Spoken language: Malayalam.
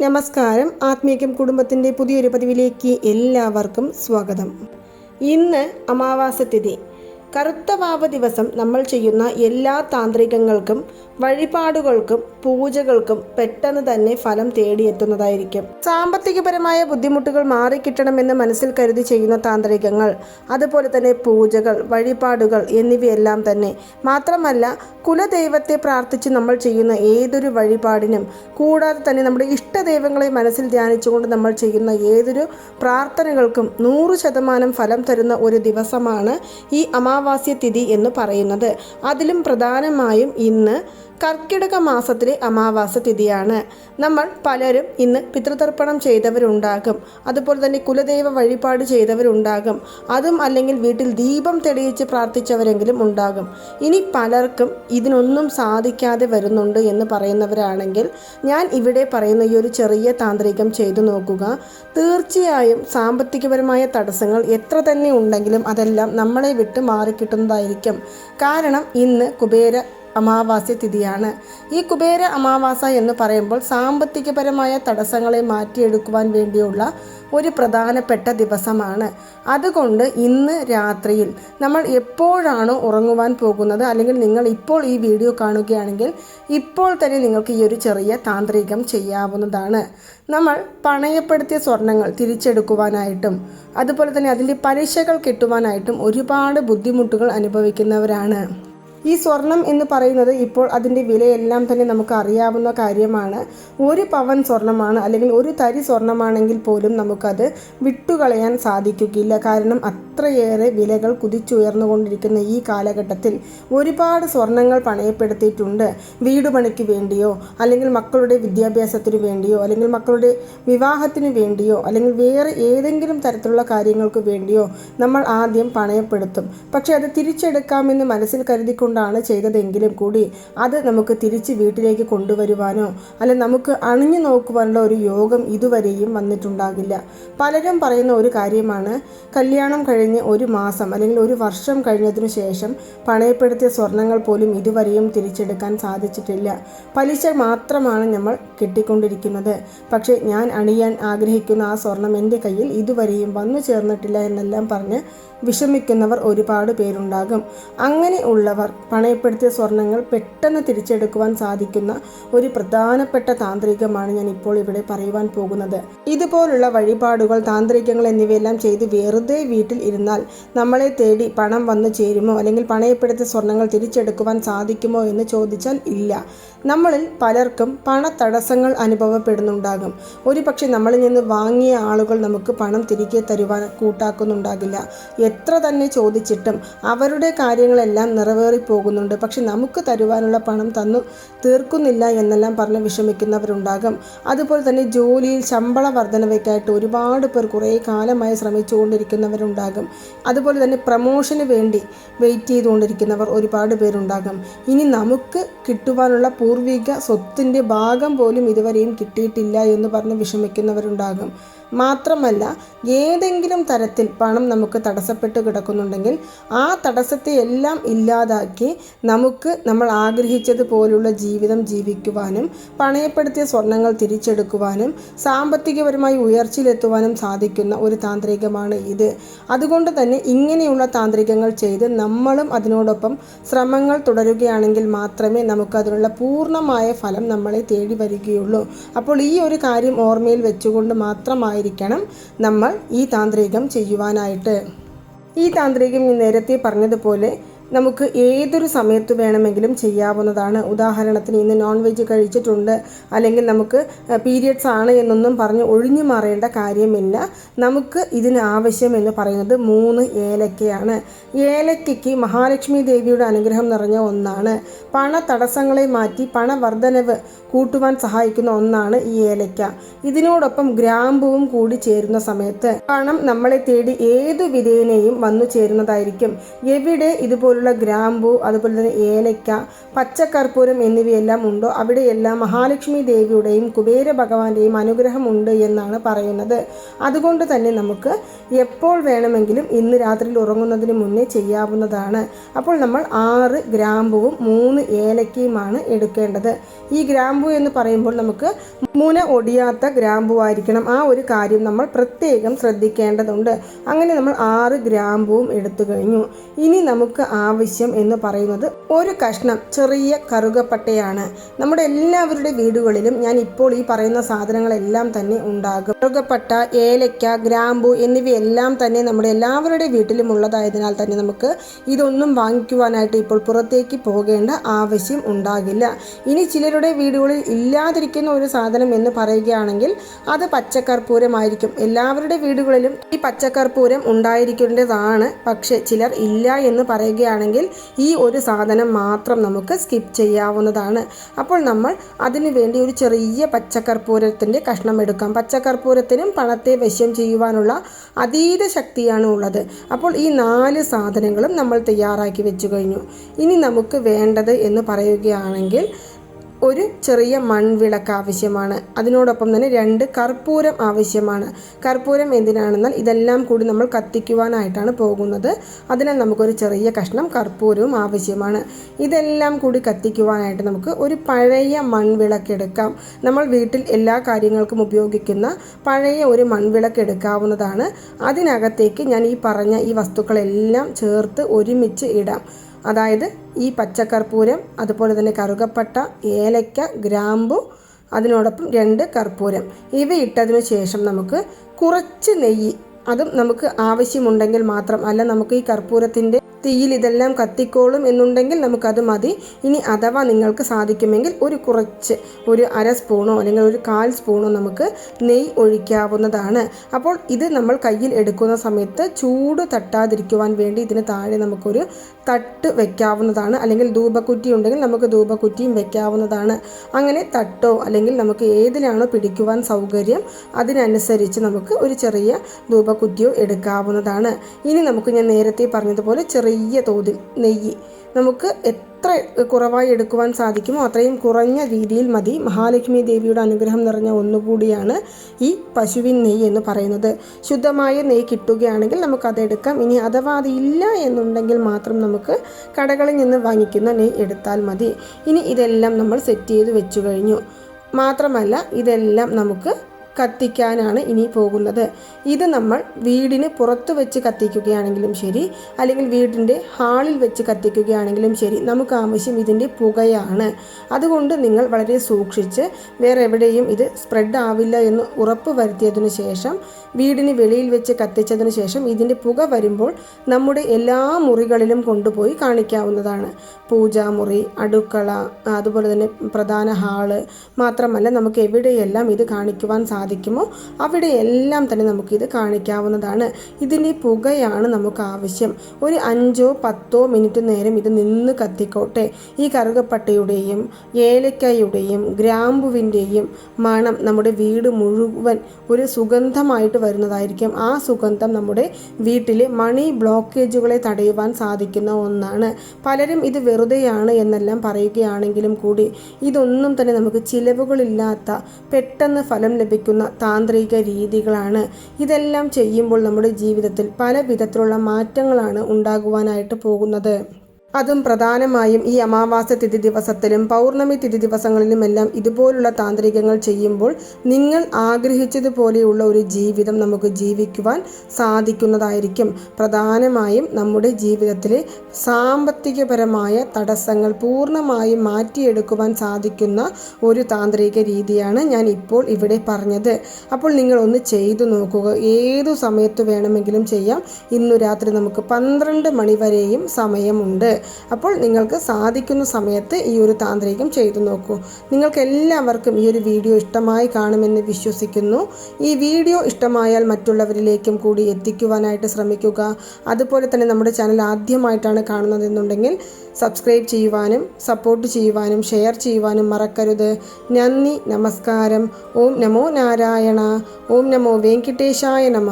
നമസ്കാരം. ആത്മീയം കുടുംബത്തിന്റെ പുതിയൊരു പതിവിലേക്ക് എല്ലാവർക്കും സ്വാഗതം. ഇന്ന് അമാവാസ തിഥി. കറുത്ത വാവ് ദിവസം നമ്മൾ ചെയ്യുന്ന എല്ലാ താന്ത്രികങ്ങൾക്കും വഴിപാടുകൾക്കും പൂജകൾക്കും പെട്ടെന്ന് തന്നെ ഫലം തേടിയെത്തുന്നതായിരിക്കും. സാമ്പത്തികപരമായ ബുദ്ധിമുട്ടുകൾ മാറിക്കിട്ടണമെന്ന് മനസ്സിൽ കരുതി ചെയ്യുന്ന താന്ത്രികങ്ങൾ അതുപോലെ തന്നെ പൂജകൾ വഴിപാടുകൾ എന്നിവയെല്ലാം തന്നെ. മാത്രമല്ല കുലദൈവത്തെ പ്രാർത്ഥിച്ച് നമ്മൾ ചെയ്യുന്ന ഏതൊരു വഴിപാടിനും കൂടാതെ തന്നെ നമ്മുടെ ഇഷ്ടദൈവങ്ങളെ മനസ്സിൽ ധ്യാനിച്ചുകൊണ്ട് നമ്മൾ ചെയ്യുന്ന ഏതൊരു പ്രാർത്ഥനകൾക്കും നൂറ് ശതമാനം ഫലം തരുന്ന ഒരു ദിവസമാണ് ഈ അമാവാസ്യ തിഥി എന്ന് പറയുന്നത്. അതിലും പ്രധാനമായും ഇന്ന് കർക്കിടക മാസത്തിലെ അമാവാസ തിഥിയാണ്. നമ്മൾ പലരും ഇന്ന് പിതൃതർപ്പണം ചെയ്തവരുണ്ടാകും. അതുപോലെ തന്നെ കുലദൈവ വഴിപാട് ചെയ്തവരുണ്ടാകും. അതും അല്ലെങ്കിൽ വീട്ടിൽ ദീപം തെളിയിച്ച് പ്രാർത്ഥിച്ചവരെങ്കിലും ഉണ്ടാകും. ഇനി പലർക്കും ഇതിനൊന്നും സാധിക്കാതെ വരുന്നുണ്ട് എന്ന് പറയുന്നവരാണെങ്കിൽ ഞാൻ ഇവിടെ പറയുന്ന ഈ ഒരു ചെറിയ താന്ത്രികം ചെയ്തു നോക്കുക. തീർച്ചയായും സാമ്പത്തികപരമായ തടസ്സങ്ങൾ എത്ര തന്നെ ഉണ്ടെങ്കിലും അതെല്ലാം നമ്മളെ വിട്ട് മാറിക്കിട്ടുന്നതായിരിക്കും. കാരണം ഇന്ന് കുബേര അമാവാസ്യ തിഥിയാണ്. ഈ കുബേര അമാവാസ എന്ന് പറയുമ്പോൾ സാമ്പത്തികപരമായ തടസ്സങ്ങളെ മാറ്റിയെടുക്കുവാൻ വേണ്ടിയുള്ള ഒരു പ്രധാനപ്പെട്ട ദിവസമാണ്. അതുകൊണ്ട് ഇന്ന് രാത്രിയിൽ നമ്മൾ എപ്പോഴാണോ ഉറങ്ങുവാൻ പോകുന്നത് അല്ലെങ്കിൽ നിങ്ങൾ ഇപ്പോൾ ഈ വീഡിയോ കാണുകയാണെങ്കിൽ ഇപ്പോൾ തന്നെ നിങ്ങൾക്ക് ഈ ഒരു ചെറിയ താന്ത്രികം ചെയ്യാവുന്നതാണ്. നമ്മൾ പണയപ്പെടുത്തിയ സ്വർണങ്ങൾ തിരിച്ചെടുക്കുവാനായിട്ടും അതുപോലെ തന്നെ അതിന്റെ പലിശകൾ കിട്ടുവാനായിട്ടും ഒരുപാട് ബുദ്ധിമുട്ടുകൾ അനുഭവിക്കുന്നവരാണ്. ഈ സ്വർണം എന്ന് പറയുന്നത് ഇപ്പോൾ അതിന്റെ വിലയെല്ലാം തന്നെ നമുക്ക് അറിയാവുന്ന കാര്യമാണ്. ഒരു പവൻ സ്വർണമാണ് അല്ലെങ്കിൽ ഒരു തരി സ്വർണമാണെങ്കിൽ പോലും നമുക്കത് വിട്ടുകളയാൻ സാധിക്കുകയില്ല. കാരണം അത്രയേറെ വിലകൾ കുതിച്ചുയർന്നുകൊണ്ടിരിക്കുന്ന ഈ കാലഘട്ടത്തിൽ ഒരുപാട് സ്വർണങ്ങൾ പണയപ്പെടുത്തിയിട്ടുണ്ട്. വീട് പണിക്ക് വേണ്ടിയോ അല്ലെങ്കിൽ മക്കളുടെ വിദ്യാഭ്യാസത്തിന് വേണ്ടിയോ അല്ലെങ്കിൽ മക്കളുടെ വിവാഹത്തിന് വേണ്ടിയോ അല്ലെങ്കിൽ വേറെ ഏതെങ്കിലും തരത്തിലുള്ള കാര്യങ്ങൾക്ക് വേണ്ടിയോ നമ്മൾ ആദ്യം പണയപ്പെടുത്തും. പക്ഷേ അത് തിരിച്ചെടുക്കാമെന്ന് മനസ്സിൽ കരുതിക്കൊണ്ടാണ് ചെയ്തതെങ്കിലും കൂടി അത് നമുക്ക് തിരിച്ച് വീട്ടിലേക്ക് കൊണ്ടുവരുവാനോ അല്ല നമുക്ക് അണിഞ്ഞു നോക്കുവാനുള്ള ഒരു യോഗം ഇതുവരെയും വന്നിട്ടുണ്ടാകില്ല. പലരും പറയുന്ന ഒരു കാര്യമാണ് കല്യാണം കഴിഞ്ഞ് ഒരു മാസം അല്ലെങ്കിൽ ഒരു വർഷം കഴിഞ്ഞതിനു ശേഷം പണയപ്പെടുത്തിയ സ്വർണങ്ങൾ പോലും ഇതുവരെയും തിരിച്ചെടുക്കാൻ സാധിച്ചിട്ടില്ല. പലിശ മാത്രമാണ് നമ്മൾ കിട്ടിക്കൊണ്ടിരിക്കുന്നത്. പക്ഷേ ഞാൻ അണിയാൻ ആഗ്രഹിക്കുന്ന ആ സ്വർണം എന്റെ കയ്യിൽ ഇതുവരെയും വന്നു ചേർന്നിട്ടില്ല എന്നെല്ലാം പറഞ്ഞ് വിഷമിക്കുന്നവർ ഒരുപാട് പേരുണ്ടാകും. അങ്ങനെ ഉള്ളവർ പണയപ്പെടുത്തിയ സ്വർണങ്ങൾ പെട്ടെന്ന് തിരിച്ചെടുക്കുവാൻ സാധിക്കുന്ന ഒരു പ്രധാനപ്പെട്ട താന്ത്രികമാണ് ഞാൻ ഇപ്പോൾ ഇവിടെ പറയുവാൻ പോകുന്നത്. ഇതുപോലുള്ള വഴിപാടുകൾ താന്ത്രികങ്ങൾ എന്നിവയെല്ലാം ചെയ്ത് വെറുതെ വീട്ടിൽ ഇരുന്നാൽ നമ്മളെ തേടി പണം വന്നു ചേരുമോ? അല്ലെങ്കിൽ പണയപ്പെടുത്തിയ സ്വർണങ്ങൾ തിരിച്ചെടുക്കുവാൻ സാധിക്കുമോ എന്ന് ചോദിച്ചാൽ ഇല്ല. നമ്മളിൽ പലർക്കും പണത്തടസ്സങ്ങൾ അനുഭവപ്പെടുന്നുണ്ടാകും. ഒരു പക്ഷേ നമ്മളിൽ നിന്ന് വാങ്ങിയ ആളുകൾ നമുക്ക് പണം തിരികെ തരുവാൻ കൂട്ടാക്കുന്നുണ്ടാകില്ല. എത്ര തന്നെ ചോദിച്ചിട്ടും അവരുടെ കാര്യങ്ങളെല്ലാം നിറവേറി പോകുന്നുണ്ട് പക്ഷെ നമുക്ക് തരുവാനുള്ള പണം തന്നു തീർക്കുന്നില്ല എന്നെല്ലാം പറഞ്ഞ് വിഷമിക്കുന്നവരുണ്ടാകും. അതുപോലെ തന്നെ ജോലിയിൽ ശമ്പള വർധനവയ്ക്കായിട്ട് ഒരുപാട് പേർ കുറേ കാലമായി ശ്രമിച്ചുകൊണ്ടിരിക്കുന്നവരുണ്ടാകും. അതുപോലെ തന്നെ പ്രമോഷന് വേണ്ടി വെയിറ്റ് ചെയ്തുകൊണ്ടിരിക്കുന്നവർ ഒരുപാട് പേരുണ്ടാകും. ഇനി നമുക്ക് കിട്ടുവാനുള്ള പൂർവിക സ്വത്തിന്റെ ഭാഗം പോലും ഇതുവരെയും കിട്ടിയിട്ടില്ല എന്ന് പറഞ്ഞ് വിഷമിക്കുന്നവരുണ്ടാകും. മാത്രമല്ല ഏതെങ്കിലും തരത്തിൽ പണം നമുക്ക് തടസ്സപ്പെട്ട് കിടക്കുന്നുണ്ടെങ്കിൽ ആ തടസ്സത്തെ എല്ലാം ഇല്ലാതാക്കി നമുക്ക് നമ്മൾ ആഗ്രഹിച്ചതുപോലുള്ള ജീവിതം ജീവിക്കുവാനും പണയപ്പെടുത്തിയ സ്വർണങ്ങൾ തിരിച്ചെടുക്കുവാനും സാമ്പത്തികപരമായി ഉയർച്ചയിലെത്തുവാനും സാധിക്കുന്ന ഒരു താന്ത്രികമാണ് ഇത്. അതുകൊണ്ട് തന്നെ ഇങ്ങനെയുള്ള താന്ത്രികങ്ങൾ ചെയ്ത് നമ്മളും അതിനോടൊപ്പം ശ്രമങ്ങൾ തുടരുകയാണെങ്കിൽ മാത്രമേ നമുക്ക് അതിനുള്ള പൂർണമായ ഫലം നമ്മളെ തേടി വരികയുള്ളൂ. അപ്പോൾ ഈ ഒരു കാര്യം ഓർമ്മയിൽ വെച്ചുകൊണ്ട് മാത്രമായി ആയിരിക്കണം നമ്മൾ ഈ താന്ത്രികം ചെയ്യുവാനായിട്ട്. ഈ താന്ത്രികം നേരത്തെ പറഞ്ഞതുപോലെ നമുക്ക് ഏതൊരു സമയത്ത് വേണമെങ്കിലും ചെയ്യാവുന്നതാണ്. ഉദാഹരണത്തിന് ഇന്ന് നോൺ വെജ് കഴിച്ചിട്ടുണ്ട്. അല്ലെങ്കിൽ നമുക്ക് പീരിയഡ്സ് ആണ് എന്നൊന്നും പറഞ്ഞ് ഒഴിഞ്ഞു മാറേണ്ട കാര്യമില്ല. നമുക്ക് ഇതിന് ആവശ്യം എന്ന് പറയുന്നത് മൂന്ന് ഏലക്കയാണ്. ഏലക്കയ്ക്ക് മഹാലക്ഷ്മി ദേവിയുടെ അനുഗ്രഹം നിറഞ്ഞ ഒന്നാണ്. പണ തടസ്സങ്ങളെ മാറ്റി പണവർദ്ധനവ് കൂട്ടുവാൻ സഹായിക്കുന്ന ഒന്നാണ് ഈ ഏലക്ക. ഇതിനോടൊപ്പം ഗ്രാമ്പുവും കൂടി ചേരുന്ന സമയത്ത് പണം നമ്മളെ തേടി ഏതു വിധേനയും വന്നു ചേരുന്നതായിരിക്കും. എവിടെ ഇതുപോലെ ഇതുപോലുള്ള ഗ്രാമ്പു അതുപോലെ തന്നെ ഏലയ്ക്ക പച്ചക്കർപ്പൂരം എന്നിവയെല്ലാം ഉണ്ടോ? അവിടെയെല്ലാം മഹാലക്ഷ്മി ദേവിയുടെയും കുബേര ഭഗവാന്റെയും അനുഗ്രഹമുണ്ട് എന്നാണ് പറയുന്നത്. അതുകൊണ്ട് തന്നെ നമുക്ക് എപ്പോൾ വേണമെങ്കിലും ഇന്ന് രാത്രിയിൽ ഉറങ്ങുന്നതിന് മുന്നേ ചെയ്യാവുന്നതാണ്. അപ്പോൾ നമ്മൾ ആറ് ഗ്രാമ്പുവും മൂന്ന് ഏലക്കയുമാണ് എടുക്കേണ്ടത്. ഈ ഗ്രാമ്പു എന്ന് പറയുമ്പോൾ നമുക്ക് മുന ഒടിയാത്ത ഗ്രാമ്പുവായിരിക്കണം ആ ഒരു കാര്യം നമ്മൾ പ്രത്യേകം ശ്രദ്ധിക്കേണ്ടതുണ്ട്. അങ്ങനെ നമ്മൾ ആറ് ഗ്രാമ്പുവും എടുത്തു കഴിഞ്ഞു. ഇനി നമുക്ക് ആവശ്യം എന്ന് പറയുന്നത് ഒരു കഷ്ണം ചെറിയ കറുകപ്പട്ടയാണ്. നമ്മുടെ എല്ലാവരുടെ വീടുകളിലും ഞാൻ ഇപ്പോൾ ഈ പറയുന്ന സാധനങ്ങളെല്ലാം തന്നെ ഉണ്ടാകും. കറുകപ്പട്ട ഏലക്ക ഗ്രാമ്പു എന്നിവയെല്ലാം തന്നെ നമ്മുടെ എല്ലാവരുടെ വീട്ടിലും ഉള്ളതായതിനാൽ തന്നെ നമുക്ക് ഇതൊന്നും വാങ്ങിക്കുവാനായിട്ട് ഇപ്പോൾ പുറത്തേക്ക് പോകേണ്ട ആവശ്യം ഉണ്ടാകില്ല. ഇനി ചിലരുടെ വീടുകളിൽ ഇല്ലാതിരിക്കുന്ന ഒരു സാധനം എന്ന് പറയുകയാണെങ്കിൽ അത് പച്ചക്കർപ്പൂരമായിരിക്കും എല്ലാവരുടെ വീടുകളിലും ഈ പച്ചക്കർപ്പൂരം ഉണ്ടായിരിക്കേണ്ടതാണ്. പക്ഷെ ചിലർ ഇല്ല എന്ന് പറയുകയാണെങ്കിൽ ഈ ഒരു സാധനം മാത്രം നമുക്ക് സ്കിപ്പ് ചെയ്യാവുന്നതാണ്. അപ്പോൾ നമ്മൾ അതിനു വേണ്ടി ഒരു ചെറിയ പച്ചക്കർപ്പൂരത്തിന്റെ കഷ്ണം എടുക്കാം. പച്ചക്കർപ്പൂരത്തിനും പണത്തെ വശ്യം ചെയ്യുവാനുള്ള അതീത ശക്തിയാണ് ഉള്ളത്. അപ്പോൾ ഈ നാല് സാധനങ്ങളും നമ്മൾ തയ്യാറാക്കി വെച്ചു കഴിഞ്ഞു. ഇനി നമുക്ക് വേണ്ടത് എന്ന് പറയുകയാണെങ്കിൽ ഒരു ചെറിയ മൺവിളക്ക് ആവശ്യമാണ്. അതിനോടൊപ്പം തന്നെ രണ്ട് കർപ്പൂരം ആവശ്യമാണ്. കർപ്പൂരം എന്തിനാണെന്നാൽ ഇതെല്ലാം കൂടി നമ്മൾ കത്തിക്കുവാനായിട്ടാണ് പോകുന്നത്. അതിനാൽ നമുക്കൊരു ചെറിയ കഷ്ണം കർപ്പൂരവും ആവശ്യമാണ്. ഇതെല്ലാം കൂടി കത്തിക്കുവാനായിട്ട് നമുക്ക് ഒരു പഴയ മൺവിളക്ക് എടുക്കാം. നമ്മൾ വീട്ടിൽ എല്ലാ കാര്യങ്ങൾക്കും ഉപയോഗിക്കുന്ന പഴയ ഒരു മൺവിളക്ക് എടുക്കാവുന്നതാണ്. അതിനകത്തേക്ക് ഞാൻ ഈ പറഞ്ഞ ഈ വസ്തുക്കളെല്ലാം ചേർത്ത് ഒരുമിച്ച് ഇടാം. അതായത് ഈ പച്ചക്കർപ്പൂരം അതുപോലെ തന്നെ കറുകപ്പട്ട ഏലയ്ക്ക ഗ്രാമ്പു അതിനോടൊപ്പം രണ്ട് കർപ്പൂരം. ഇവ ഇട്ടതിനു ശേഷം നമുക്ക് കുറച്ച് നെയ്യ് അതും നമുക്ക് ആവശ്യമുണ്ടെങ്കിൽ മാത്രം. അല്ല നമുക്ക് ഈ കർപ്പൂരത്തിന്റെ തീയിൽ ഇതെല്ലാം കത്തിക്കോളും എന്നുണ്ടെങ്കിൽ നമുക്കത് മതി. ഇനി അഥവാ നിങ്ങൾക്ക് സാധിക്കുമെങ്കിൽ ഒരു കുറച്ച് ഒരു അര സ്പൂണോ അല്ലെങ്കിൽ ഒരു കാൽ സ്പൂണോ നമുക്ക് നെയ്യ് ഒഴിക്കാവുന്നതാണ്. അപ്പോൾ ഇത് നമ്മൾ കയ്യിൽ എടുക്കുന്ന സമയത്ത് ചൂട് തട്ടാതിരിക്കുവാൻ വേണ്ടി ഇതിന് താഴെ നമുക്കൊരു തട്ട് വെക്കാവുന്നതാണ്. അല്ലെങ്കിൽ ധൂപക്കുറ്റി ഉണ്ടെങ്കിൽ നമുക്ക് ധൂപക്കുറ്റിയും വെക്കാവുന്നതാണ്. അങ്ങനെ തട്ടോ അല്ലെങ്കിൽ നമുക്ക് ഏതിലാണോ പിടിക്കുവാൻ സൗകര്യം അതിനനുസരിച്ച് നമുക്ക് ഒരു ചെറിയ ധൂപക്കുറ്റിയോ എടുക്കാവുന്നതാണ്. ഇനി നമുക്ക് ഞാൻ നേരത്തെ പറഞ്ഞതുപോലെ ചെറിയ തോതിൽ നെയ്യ്. നമുക്ക് എത്ര കുറവായി എടുക്കുവാൻ സാധിക്കുമോ അത്രയും കുറഞ്ഞ രീതിയിൽ മതി. മഹാലക്ഷ്മി ദേവിയുടെ അനുഗ്രഹം നിറഞ്ഞ ഒന്നുകൂടിയാണ് ഈ പശുവിൻ നെയ്യ് എന്ന് പറയുന്നത്. ശുദ്ധമായ നെയ്യ് കിട്ടുകയാണെങ്കിൽ നമുക്കത് എടുക്കാം. ഇനി അഥവാ അതില്ല എന്നുണ്ടെങ്കിൽ മാത്രം നമുക്ക് കടകളിൽ നിന്ന് വാങ്ങിക്കുന്ന നെയ്യ് എടുത്താൽ മതി. ഇനി ഇതെല്ലാം നമ്മൾ സെറ്റ് ചെയ്ത് വെച്ചു കഴിഞ്ഞു. മാത്രമല്ല ഇതെല്ലാം നമുക്ക് കത്തിക്കാനാണ് ഇനി പോകുന്നത്. ഇത് നമ്മൾ വീടിന് പുറത്ത് വെച്ച് കത്തിക്കുകയാണെങ്കിലും ശരി അല്ലെങ്കിൽ വീടിന്റെ ഹാളിൽ വെച്ച് കത്തിക്കുകയാണെങ്കിലും ശരി നമുക്ക് ആവശ്യം ഇതിന്റെ പുകയാണ്. അതുകൊണ്ട് നിങ്ങൾ വളരെ സൂക്ഷിച്ച് വേറെ എവിടെയും ഇത് സ്പ്രെഡ് ആവില്ല എന്ന് ഉറപ്പ് വരുത്തിയതിന് ശേഷം വീടിന് വെളിയിൽ വെച്ച് കത്തിച്ചതിന് ശേഷം ഇതിന്റെ പുക വരുമ്പോൾ നമ്മുടെ എല്ലാ മുറികളിലും കൊണ്ടുപോയി കാണിക്കാവുന്നതാണ്. പൂജാമുറി അടുക്കള അതുപോലെ തന്നെ പ്രധാന ഹാൾ മാത്രമല്ല നമുക്ക് എവിടെയെല്ലാം ഇത് കാണിക്കുവാൻ സാധിക്കുമോ? അവിടെയെല്ലാം തന്നെ നമുക്കിത് കാണിക്കാവുന്നതാണ്. ഇതിന്റെ പുകയാണ് നമുക്ക് ആവശ്യം. ഒരു അഞ്ചോ പത്തോ മിനിറ്റ് നേരം ഇത് നിന്ന് കത്തിക്കോട്ടെ. ഈ കറുകപ്പട്ടയുടെയും ഏലക്കായുടെയും ഗ്രാമ്പുവിന്റെയും മണം നമ്മുടെ വീട് മുഴുവൻ ഒരു സുഗന്ധമായിട്ട് വരുന്നതായിരിക്കും. ആ സുഗന്ധം നമ്മുടെ വീട്ടിലെ മണി ബ്ലോക്കേജുകളെ തടയുവാൻ സാധിക്കുന്ന ഒന്നാണ്. പലരും ഇത് വെറുതെയാണ് എന്നെല്ലാം പറയുകയാണെങ്കിലും കൂടി ഇതൊന്നും തന്നെ നമുക്ക് ചിലവുകളില്ലാത്ത പെട്ടെന്ന് ഫലം ലഭിക്കുന്ന താന്ത്രിക രീതികളാണ് ഇതെല്ലാം ചെയ്യുമ്പോൾ നമ്മുടെ ജീവിതത്തിൽ പല വിധത്തിലുള്ള മാറ്റങ്ങളാണ് ഉണ്ടാകുവാനായിട്ട് പോകുന്നത്. അതും പ്രധാനമായും ഈ അമാവാസ തിഥി ദിവസത്തിലും പൗർണമി തിഥി ദിവസങ്ങളിലുമെല്ലാം ഇതുപോലുള്ള താന്ത്രികങ്ങൾ ചെയ്യുമ്പോൾ നിങ്ങൾ ആഗ്രഹിച്ചതുപോലെയുള്ള ഒരു ജീവിതം നമുക്ക് ജീവിക്കുവാൻ സാധിക്കുന്നതായിരിക്കും. പ്രധാനമായും നമ്മുടെ ജീവിതത്തിലെ സാമ്പത്തികപരമായ തടസ്സങ്ങൾ പൂർണമായും മാറ്റിയെടുക്കുവാൻ സാധിക്കുന്ന ഒരു താന്ത്രിക രീതിയാണ് ഞാൻ ഇപ്പോൾ ഇവിടെ പറഞ്ഞത്. അപ്പോൾ നിങ്ങൾ ഒന്ന് ചെയ്തു നോക്കുക. ഏതു സമയത്ത് വേണമെങ്കിലും ചെയ്യാം. ഇന്നു രാത്രി നമുക്ക് പന്ത്രണ്ട് മണിവരെയും സമയമുണ്ട്. അപ്പോൾ നിങ്ങൾക്ക് സാധിക്കുന്ന സമയത്ത് ഈ ഒരു താന്ത്രികം ചെയ്തു നോക്കൂ. നിങ്ങൾക്ക് എല്ലാവർക്കും ഈ ഒരു വീഡിയോ ഇഷ്ടമായി കാണുമെന്ന് വിശ്വസിക്കുന്നു. ഈ വീഡിയോ ഇഷ്ടമായാൽ മറ്റുള്ളവരിലേക്കും കൂടി എത്തിക്കുവാനായിട്ട് ശ്രമിക്കുക. അതുപോലെ തന്നെ നമ്മുടെ ചാനൽ ആദ്യമായിട്ടാണ് കാണുന്നതെന്നുണ്ടെങ്കിൽ സബ്സ്ക്രൈബ് ചെയ്യുവാനും സപ്പോർട്ട് ചെയ്യുവാനും ഷെയർ ചെയ്യുവാനും മറക്കരുത്. നന്ദി നമസ്കാരം. ഓം നമോ നാരായണ. ഓം നമോ വെങ്കിട്ടേശായ നമ.